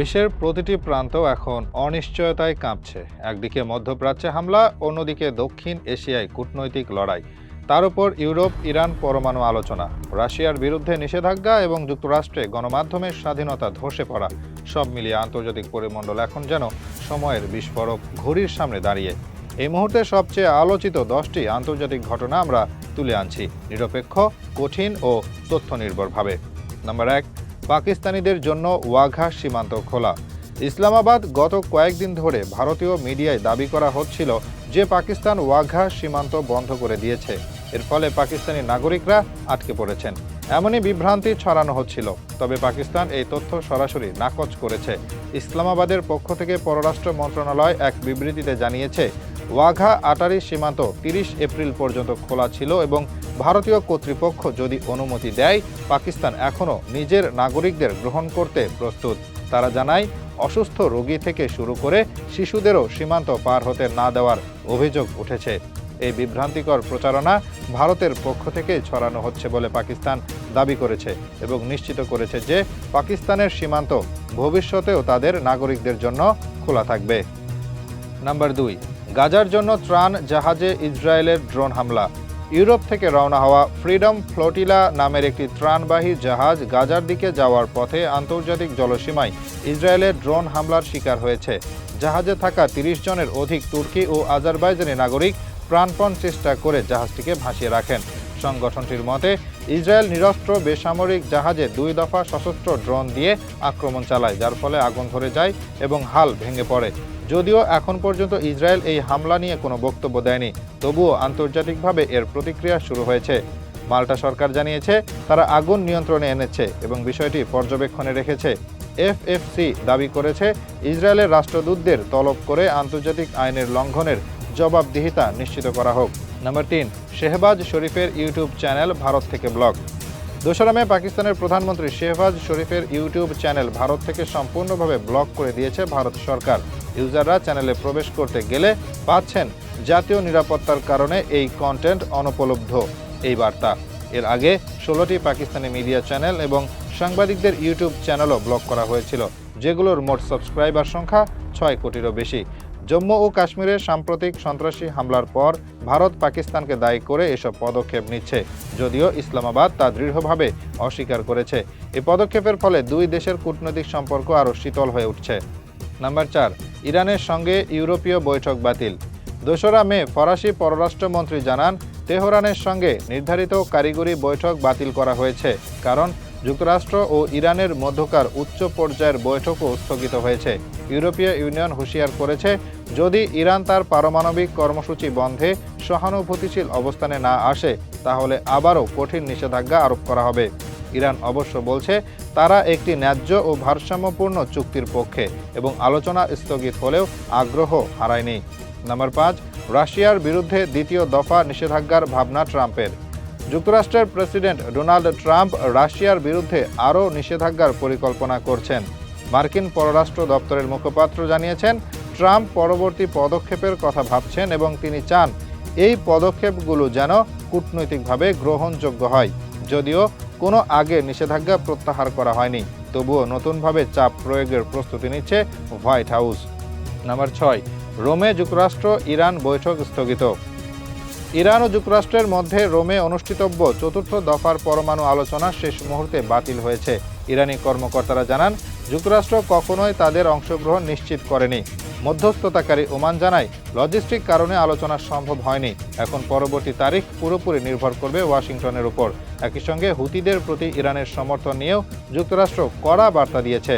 বিশ্বের প্রতিটি প্রান্ত এখন অনিশ্চয়তায় কাঁপছে। একদিকে মধ্যপ্রাচ্যে হামলা, অন্যদিকে দক্ষিণ এশিয়ায় কূটনৈতিক লড়াই। তার উপর ইউরোপ, ইরান পরমাণু আলোচনা, রাশিয়ার বিরুদ্ধে নিষেধাজ্ঞা এবং যুক্তরাষ্ট্রে গণমাধ্যমের স্বাধীনতা ধসে পড়া, সব মিলিয়ে আন্তর্জাতিক পরিমণ্ডল এখন যেন সময়ের বিস্ফোরক ঘড়ির সামনে দাঁড়িয়ে। এই মুহূর্তে সবচেয়ে আলোচিত দশটি আন্তর্জাতিক ঘটনা আমরা তুলে আনছি, নিরপেক্ষ, কঠিন ও তথ্য নির্ভরভাবে নাম্বার এক পাকিস্তানিদের জন্য ওয়াঘা সীমান্ত খোলা। ইসলামাবাদ গত কয়েকদিন ধরে ভারতীয় মিডিয়ায় দাবি করা হচ্ছিল যে পাকিস্তান ওয়াঘা সীমান্ত বন্ধ করে দিয়েছে। এর ফলে পাকিস্তানি নাগরিকরা আটকে পড়েছেন। এমনই বিভ্রান্তি ছড়ানো হচ্ছিল। তবে পাকিস্তান এই তথ্য সরাসরি নাকচ করেছে। ইসলামাবাদের পক্ষ থেকে পররাষ্ট্র মন্ত্রণালয় এক বিবৃতিতে জানিয়েছে, ওয়াঘা আটারি সীমান্ত তিরিশ এপ্রিল পর্যন্ত খোলা ছিল এবং ভারতীয় কর্তৃপক্ষ যদি অনুমতি দেয়, পাকিস্তান এখনও নিজের নাগরিকদের গ্রহণ করতে প্রস্তুত। তারা জানায়, অসুস্থ রোগী থেকে শুরু করে শিশুদেরও সীমান্ত পার হতে না দেওয়ার অভিযোগ উঠেছে। এই বিভ্রান্তিকর প্রচারণা ভারতের পক্ষ থেকে ছড়ানো হচ্ছে বলে পাকিস্তান দাবি করেছে এবং নিশ্চিত করেছে যে পাকিস্তানের সীমান্ত ভবিষ্যতেও তাদের নাগরিকদের জন্য খোলা থাকবে। নাম্বার দুই, গাজার জন্য ত্রাণ জাহাজে ইসরায়েলের ড্রোন হামলা। ইউরোপ থেকে রওনা হওয়া ফ্রিডম ফ্লোটিলা নামের একটি ত্রাণবাহী জাহাজ গাজার দিকে যাওয়ার পথে আন্তর্জাতিক জলসীমায় ইসরায়েলের ড্রোন হামলার শিকার হয়েছে। জাহাজে থাকা তিরিশ জনের অধিক তুর্কি ও আজারবাইজানি নাগরিক প্রাণপণ চেষ্টা করে জাহাজটিকে ভাসিয়ে রাখেন। সংগঠনটির মতে, ইসরায়েল নিরস্ত্র বেসামরিক জাহাজে দুই দফা সশস্ত্র ড্রোন দিয়ে আক্রমণ চালায়, যার ফলে আগুন ধরে যায় এবং হাল ভেঙে পড়ে। যদিও এখন পর্যন্ত ইসরায়েল এই হামলা নিয়ে কোনো বক্তব্য দেয়নি, তবুও আন্তর্জাতিকভাবে এর প্রতিক্রিয়া শুরু হয়েছে। মাল্টা সরকার জানিয়েছে, তারা আগুন নিয়ন্ত্রণে এনেছে এবং বিষয়টি পর্যবেক্ষণে রেখেছে। এফএফসি দাবি করেছে, ইসরায়েলের রাষ্ট্রদূতদের তলব করে আন্তর্জাতিক আইনের লঙ্ঘনের জবাবদিহিতা নিশ্চিত করা হোক। নাম্বার তিন, শেহবাজ শরীফের ইউটিউব চ্যানেল, ভারত থেকে ব্লগ। দোসরা মে পাকিস্তানের প্রধানমন্ত্রী শেহবাজ শরীফের ইউটিউব চ্যানেল ভারত থেকে সম্পূর্ণভাবে ব্লক করে দিয়েছে ভারত সরকার। ইউজাররা চ্যানেলে প্রবেশ করতে গেলে পাচ্ছেন জাতীয় নিরাপত্তার কারণে এই কন্টেন্ট অনুপলব্ধ। এই বার্তা। এর আগে ষোলোটি পাকিস্তানি মিডিয়া চ্যানেল এবং সাংবাদিকদের ইউটিউব চ্যানেলও ব্লক করা হয়েছিল, যেগুলোর মোট সাবস্ক্রাইবার সংখ্যা ছয় কোটিরও বেশি। জম্মু ও কাশ্মীরের সাম্প্রতিক সন্ত্রাসী হামলার পর ভারত পাকিস্তানকে দায়ী করে এসব পদক্ষেপ নিচ্ছে, যদিও ইসলামাবাদ তা দৃঢ়ভাবে অস্বীকার করেছে। এই পদক্ষেপের ফলে দুই দেশের কূটনৈতিক সম্পর্ক আরও শীতল হয়ে উঠছে। নাম্বার চার, ইরানের সঙ্গে ইউরোপীয় বৈঠক বাতিল। দোসরা মে ফরাসি পররাষ্ট্রমন্ত্রী জানান, তেহরানের সঙ্গে নির্ধারিত কারিগরি বৈঠক বাতিল করা হয়েছে, কারণ যুক্তরাষ্ট্র ও ইরানের মধ্যকার উচ্চ পর্যায়ের বৈঠকও স্থগিত হয়েছে। ইউরোপীয় ইউনিয়ন হুঁশিয়ার করেছে, যদি ইরান তার পারমাণবিক কর্মসূচি বন্ধে সহানুভূতিশীল অবস্থানে না আসে, তাহলে আবারও কঠিন নিষেধাজ্ঞা আরোপ করা হবে। ইরান অবশ্য বলছে, তারা একটি ন্যায্য ও ভারসাম্যপূর্ণ চুক্তির পক্ষে এবং আলোচনা স্থগিত হলেও আগ্রহ হারায়নি। নাম্বার পাঁচ, রাশিয়ার বিরুদ্ধে দ্বিতীয় দফা নিষেধাজ্ঞার ভাবনা ট্রাম্পের। যুক্তরাষ্ট্রের প্রেসিডেন্ট ডোনাল্ড ট্রাম্প রাশিয়ার বিরুদ্ধে আরও নিষেধাজ্ঞার পরিকল্পনা করছেন। মার্কিন পররাষ্ট্র দপ্তরের মুখপাত্র জানিয়েছেন, ট্রাম্প পরবর্তী পদক্ষেপের কথা ভাবছেন এবং তিনি চান এই পদক্ষেপগুলো যেন কূটনৈতিকভাবে গ্রহণযোগ্য হয়। যদিও কোনো আগে নিষেধাজ্ঞা প্রত্যাহার করা হয়নি, তবুও নতুনভাবে চাপ প্রয়োগের প্রস্তুতি নিচ্ছে হোয়াইট হাউস। নাম্বার ছয়, রোমে যুক্তরাষ্ট্র ইরান বৈঠক স্থগিত। ইরান ও যুক্তরাষ্ট্রের মধ্যে রোমে অনুষ্ঠিতব্য চতুর্থ দফার পরমাণু আলোচনা শেষ মুহূর্তে বাতিল হয়েছে। ইরানি কর্মকর্তারা জানান, যুক্তরাষ্ট্র কখনোই তাদের অংশগ্রহণ নিশ্চিত করেনি। মধ্যস্থতাকারী ওমান জানায়, লজিস্টিক কারণে আলোচনা সম্ভব হয়নি। এখন পরবর্তী তারিখ পুরোপুরি নির্ভর করবে ওয়াশিংটনের উপর। একই সঙ্গে হুতিদের প্রতি ইরানের সমর্থন নিয়েও যুক্তরাষ্ট্র কড়া বার্তা দিয়েছে।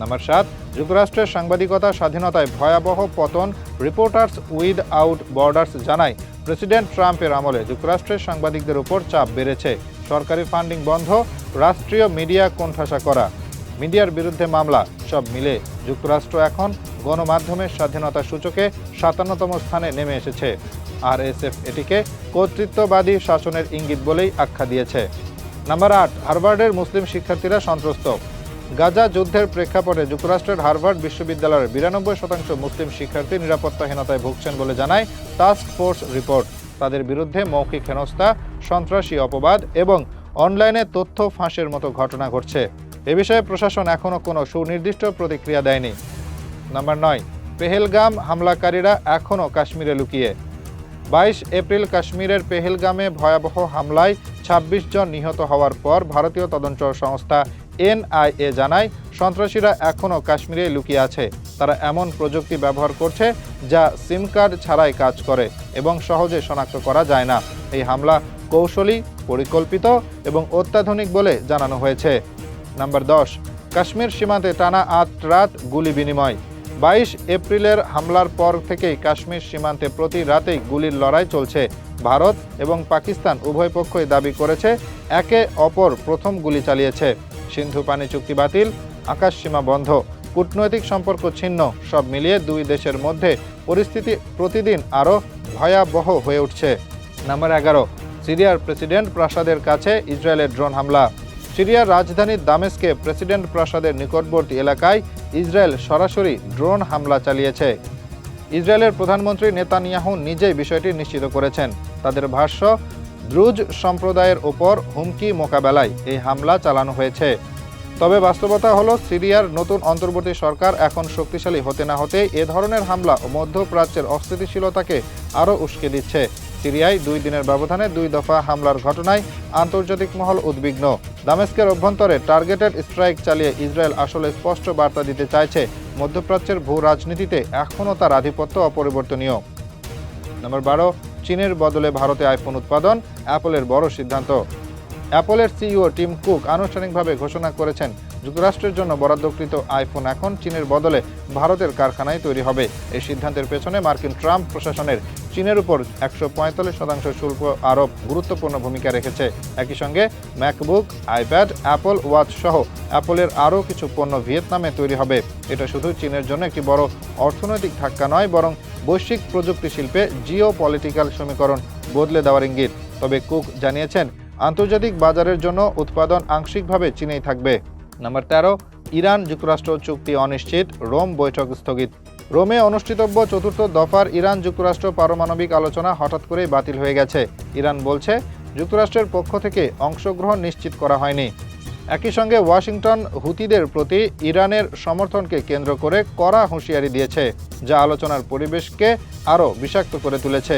নাম্বার সাত, যুক্তরাষ্ট্রের সাংবাদিকতা স্বাধীনতায় ভয়াবহ পতন, রিপোর্টার্স উইদ আউট বর্ডার্স জানায় প্রেসিডেন্ট ট্রাম্পের আমলে যুক্তরাষ্ট্রের সাংবাদিকদের উপর চাপ বেড়েছে। সরকারি ফান্ডিং বন্ধ, রাষ্ট্রীয় মিডিয়া কোণঠাসা করা। মিডিয়ার বিরুদ্ধে মামলা, সব মিলে যুক্তরাষ্ট্র এখন গণমাধ্যমের স্বাধীনতা সূচকে সাতান্নতম স্থানে নেমে এসেছে। আর এটিকে কর্তৃত্ববাদী শাসনের ইঙ্গিত বলেই আখ্যা দিয়েছে। নাম্বার আট, হার্ভার্ডের মুসলিম শিক্ষার্থীরা সন্ত্রস্ত। গাজা যুদ্ধের প্রেক্ষাপটে যুক্তরাষ্ট্রের হার্ভার্ড বিশ্ববিদ্যালয়ের বিরানব্বই শতাংশ মুসলিম শিক্ষার্থী নিরাপত্তাহীনতায় ভুগছেন বলে জানায় টাস্ক ফোর্স রিপোর্ট। তাদের বিরুদ্ধে মৌখিক হেনস্থা, সন্ত্রাসী অপবাদ এবং অনলাইনে তথ্য ফাঁসের মতো ঘটনা ঘটছে। এ বিষয়ে প্রশাসন এখনও কোনো সুনির্দিষ্ট প্রতিক্রিয়া দেয়নি। নাম্বার নয়, পেহেলগাম হামলাকারীরা এখনও কাশ্মীরে লুকিয়ে। বাইশ এপ্রিল কাশ্মীরের পেহেলগামে ভয়াবহ হামলায় ২৬ জন নিহত হওয়ার পর ভারতীয় তদন্ত সংস্থা এনআইএ জানায়, সন্ত্রাসীরা এখনও কাশ্মীরে লুকিয়ে আছে। তারা এমন প্রযুক্তি ব্যবহার করছে যা সিম কার্ড ছাড়াই কাজ করে এবং সহজে শনাক্ত করা যায় না। এই হামলা কৌশলী, পরিকল্পিত এবং অত্যাধুনিক বলে জানানো হয়েছে। নাম্বার দশ, কাশ্মীর সীমান্তে টানা আট রাত গুলি বিনিময়। বাইশ এপ্রিলের হামলার পর থেকেই কাশ্মীর সীমান্তে প্রতি রাতেই গুলির লড়াই চলছে। ভারত এবং পাকিস্তান উভয় পক্ষই দাবি করেছে, একে অপর প্রথম গুলি চালিয়েছে। সিন্ধু পানি চুক্তি বাতিল, আকাশ সীমা বন্ধ। কূটনৈতিক সম্পর্ক ছিন্ন, সব মিলিয়ে দুই দেশের মধ্যে পরিস্থিতি প্রতিদিন আরও ভয়াবহ হয়ে উঠছে। নাম্বার এগারো, সিরিয়ার প্রেসিডেন্ট প্রাসাদের কাছে ইসরায়েলের ড্রোন হামলা। সিরিয়ার রাজধানী দামেস্কে প্রেসিডেন্ট প্রাসাদের নিকটবর্তী এলাকায় ইসরায়েল সরাসরি ড্রোন হামলা চালিয়েছে। ইসরায়েলের প্রধানমন্ত্রী নেতানিয়াহু নিজেই বিষয়টি নিশ্চিত করেছেন। তাদের ভাষ্য দ্রুজ সম্প্রদায়ের ওপর হুমকি মোকাবেলায় এই হামলা চালানো হয়েছে। তবে বাস্তবতা হলো, সিরিয়ার নতুন অন্তর্বর্তী সরকার এখন শক্তিশালী হতে না হতে এ ধরনের হামলা মধ্যপ্রাচ্যের অস্থিতিশীলতাকে আরও উস্কে দিচ্ছে। সিরিয়ায় দুই দিনের ব্যবধানে দুই দফা হামলার ঘটনায় আন্তর্জাতিক মহল উদ্বিগ্ন। দামেস্কের অভ্যন্তরে টার্গেটেড স্ট্রাইক চালিয়ে ইসরায়েল আসলে স্পষ্ট বার্তা দিতে চাইছে। মধ্যপ্রাচ্যের ভূ রাজনীতিতে এখনও তার আধিপত্য অপরিবর্তনীয়। নম্বর বারো চীনের বদলে ভারতে আইফোন উৎপাদন, অ্যাপলের বড় সিদ্ধান্ত। অ্যাপলের সিইও টিম কুক আনুষ্ঠানিকভাবে ঘোষণা করেছেন, যুক্তরাষ্ট্রের জন্য বরাদ্দকৃত আইফোন এখন চীনের বদলে ভারতের কারখানায় তৈরি হবে। এই সিদ্ধান্তের পেছনে মার্কিন ট্রাম্প প্রশাসনের চীনের উপর একশো পঁয়তাল্লিশ শতাংশ শুল্ক আরোপ গুরুত্বপূর্ণ ভূমিকা রেখেছে। একই সঙ্গে ম্যাকবুক, আইপ্যাড, অ্যাপল, ওয়াচ সহ অ্যাপলের আরও কিছু পণ্য ভিয়েতনামে তৈরি হবে। এটা শুধু চীনের জন্য একটি বড় অর্থনৈতিক ধাক্কা নয়, বরং বৈশ্বিক প্রযুক্তি শিল্পে জিও পলিটিক্যাল সমীকরণ বদলে দেওয়ার ইঙ্গিত। তবে কুক জানিয়েছেন, আন্তর্জাতিক বাজারের জন্য উৎপাদন আংশিকভাবে চীনেই থাকবে। নাম্বার তেরো, ইরান যুক্তরাষ্ট্র চুক্তি অনিশ্চিত, রোম বৈঠক স্থগিত। রোমে অনুষ্ঠিতব্য চতুর্থ দফার ইরান যুক্তরাষ্ট্র পারমাণবিক আলোচনা হঠাৎ করেই বাতিল হয়ে গেছে। ইরান বলছে, যুক্তরাষ্ট্রের পক্ষ থেকে অংশগ্রহণ নিশ্চিত করা হয়নি। একই সঙ্গে ওয়াশিংটন হুতিদের প্রতি ইরানের সমর্থনকে কেন্দ্র করে কড়া হুঁশিয়ারি দিয়েছে, যা আলোচনার পরিবেশকে আরও বিষাক্ত করে তুলেছে।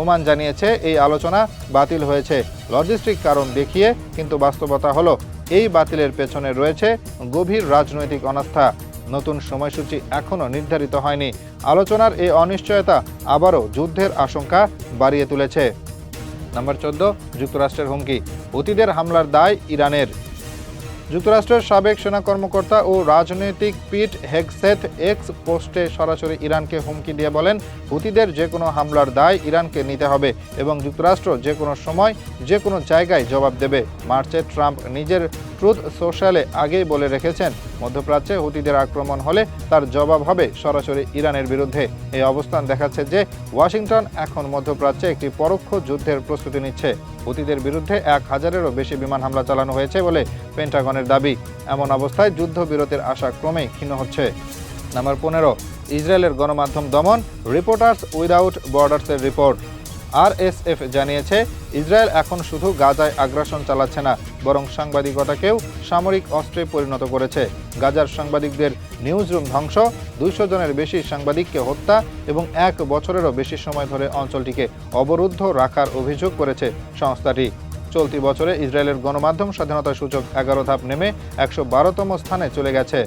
ওমান জানিয়েছে, এই আলোচনা বাতিল হয়েছে। লজিস্টিক কারণ দেখিয়ে, কিন্তু বাস্তবতা হলো, এই বাতিলের পেছনে রয়েছে গভীর রাজনৈতিক অনাস্থা। নতুন সময়সূচি এখনও নির্ধারিত হয়নি। আলোচনার এই অনিশ্চয়তা আবারও যুদ্ধের আশঙ্কা বাড়িয়ে তুলেছে। নাম্বার চোদ্দ, যুক্তরাষ্ট্রের হুমকি। অতীতের হামলার দায় ইরানের। যুক্তরাষ্ট্রের সাবেক সেনা কর্মকর্তা ও রাজনৈতিক পিট হেগসেথ এক্স পোস্টে সরাসরি ইরানকে হুমকি দিয়ে বলেন হুতিদের যে কোনো হামলার দায় ইরানকে নিতে হবে এবং যুক্তরাষ্ট্র যে কোনো সময় যে কোনো জায়গায় জবাব দেবে। মার্চে ট্রাম্প নিজের ট্রুথ সোশ্যালে আগেই বলে রেখেছেন, মধ্যপ্রাচ্যে হুতিদের আক্রমণ হলে তার জবাব হবে সরাসরি ইরানের বিরুদ্ধে। এই অবস্থান দেখাচ্ছে যে ওয়াশিংটন এখন মধ্যপ্রাচ্যে একটি পরোক্ষ যুদ্ধের প্রস্তুতি নিচ্ছে। হুতিদের বিরুদ্ধে এক হাজারেরও বেশি বিমান হামলা চালানো হয়েছে বলে পেন্টাগনের দাবি, এমন অবস্থায় যুদ্ধবিরতির আশা ক্রমেই ক্ষীণ হচ্ছে। নাম্বার পনেরো, ইসরায়েলের গণমাধ্যম দমন রিপোর্টার্স উইদাউট বর্ডার্সের রিপোর্ট। আরএসএফ জানিয়েছে, ইসরায়েল এখন শুধু গাজায় আগ্রাসন চালাচ্ছে না, বরং সাংবাদিকতাকেও সামরিক অস্ত্রে পরিণত করেছে। গাজার সাংবাদিকদের নিউজরুম ধ্বংস, দুইশো জনের বেশি সাংবাদিককে হত্যা এবং এক বছরেরও বেশি সময় ধরে অঞ্চলটিকে অবরুদ্ধ রাখার অভিযোগ করেছে সংস্থাটি। চলতি বছরে ইসরায়েলের গণমাধ্যম স্বাধীনতা সূচক এগারো ধাপ নেমে একশো বারোতম স্থানে চলে গেছে।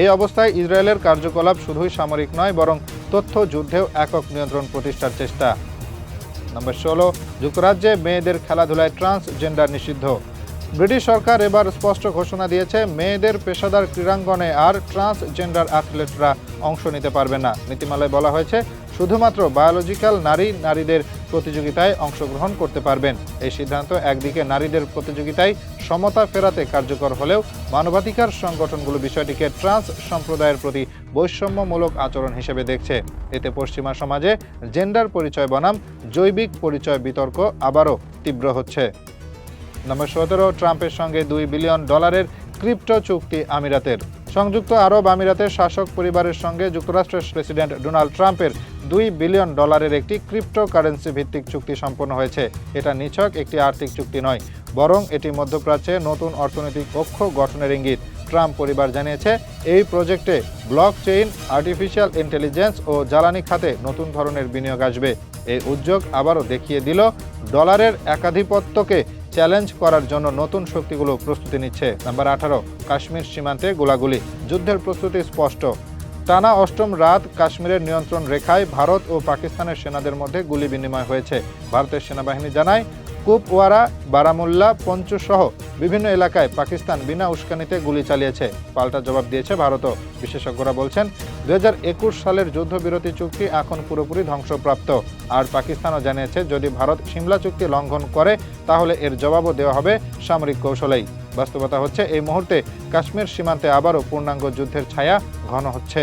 এই অবস্থায় ইসরায়েলের কার্যকলাপ শুধুই সামরিক নয়, বরং তথ্য যুদ্ধেও একক নিয়ন্ত্রণ প্রতিষ্ঠার চেষ্টা। নম্বর ষোলো, যুক্তরাজ্যে মেয়েদের খেলাধুলায় ট্রান্সজেন্ডার নিষিদ্ধ। ব্রিটিশ সরকার এবার স্পষ্ট ঘোষণা দিয়েছে, মেয়েদের পেশাদার ক্রীড়াঙ্গনে আর ট্রান্সজেন্ডার অ্যাথলেটরা অংশ নিতে পারবে না। নীতিমালায় বলা হয়েছে শুধুমাত্র বায়োলজিক্যাল নারী নারীদের প্রতিযোগিতায় অংশগ্রহণ করতে পারবেন। এই সিদ্ধান্ত একদিকে নারীদের প্রতিযোগিতায় সমতা ফেরাতে কার্যকর হলেও মানবাধিকার সংগঠনগুলো বিষয়টিকে ট্রান্স সম্প্রদায়ের প্রতি বৈষম্যমূলক আচরণ হিসেবে দেখছে। এতে পশ্চিমা সমাজে জেন্ডার পরিচয় বনাম, জৈবিক পরিচয় বিতর্ক আবারও তীব্র হচ্ছে। নম্বর সতেরো, ট্রাম্পের সঙ্গে দুই বিলিয়ন ডলারের ক্রিপ্টো চুক্তি আমিরাতের। সংযুক্ত আরব আমিরাতের শাসক পরিবারের সঙ্গে যুক্তরাষ্ট্রের প্রেসিডেন্ট ডোনাল্ড ট্রাম্পের দুই বিলিয়ন ডলারের একটি ক্রিপ্টো কারেন্সি ভিত্তিক চুক্তি সম্পন্ন হয়েছে। এটা নিছক একটি আর্থিক চুক্তি নয়, বরং এটি মধ্যপ্রাচ্যে নতুন অর্থনৈতিক অক্ষ গঠনের ইঙ্গিত। ট্রাম্প পরিবার জানিয়েছে, এই প্রজেক্টে ব্লক চেইন আর্টিফিশিয়াল ইন্টেলিজেন্স ও জ্বালানি খাতে নতুন ধরনের বিনিয়োগ আসবে। এই উদ্যোগ আবারও দেখিয়ে দিল, ডলারের একাধিপত্যকে চ্যালেঞ্জ করার জন্য নতুন শক্তিগুলো প্রস্তুতি নিচ্ছে। নাম্বার আঠারো, কাশ্মীর সীমান্তে গোলাগুলি। যুদ্ধের প্রস্তুতি স্পষ্ট। টানা অষ্টম রাত কাশ্মীরের নিয়ন্ত্রণ রেখায় ভারত ও পাকিস্তানের সেনাদের মধ্যে গুলি বিনিময় হয়েছে। ভারতের সেনাবাহিনী জানায়, কুপওয়ারা, বারামুল্লা পঞ্চু সহ বিভিন্ন এলাকায় পাকিস্তান বিনা উস্কানিতে গুলি চালিয়েছে। পাল্টা জবাব দিয়েছে ভারতও। বিশেষজ্ঞরা বলছেন দু হাজার একুশ সালের যুদ্ধবিরতি চুক্তি এখন পুরোপুরি ধ্বংসপ্রাপ্ত। আর পাকিস্তানও জানিয়েছে, যদি ভারত সিমলা চুক্তি লঙ্ঘন করে, তাহলে এর জবাবও দেওয়া হবে সামরিক কৌশলেই। বাস্তবতা হচ্ছে এই মুহূর্তে কাশ্মীর সীমান্তে আবারও পূর্ণাঙ্গ যুদ্ধের ছায়া ঘন হচ্ছে।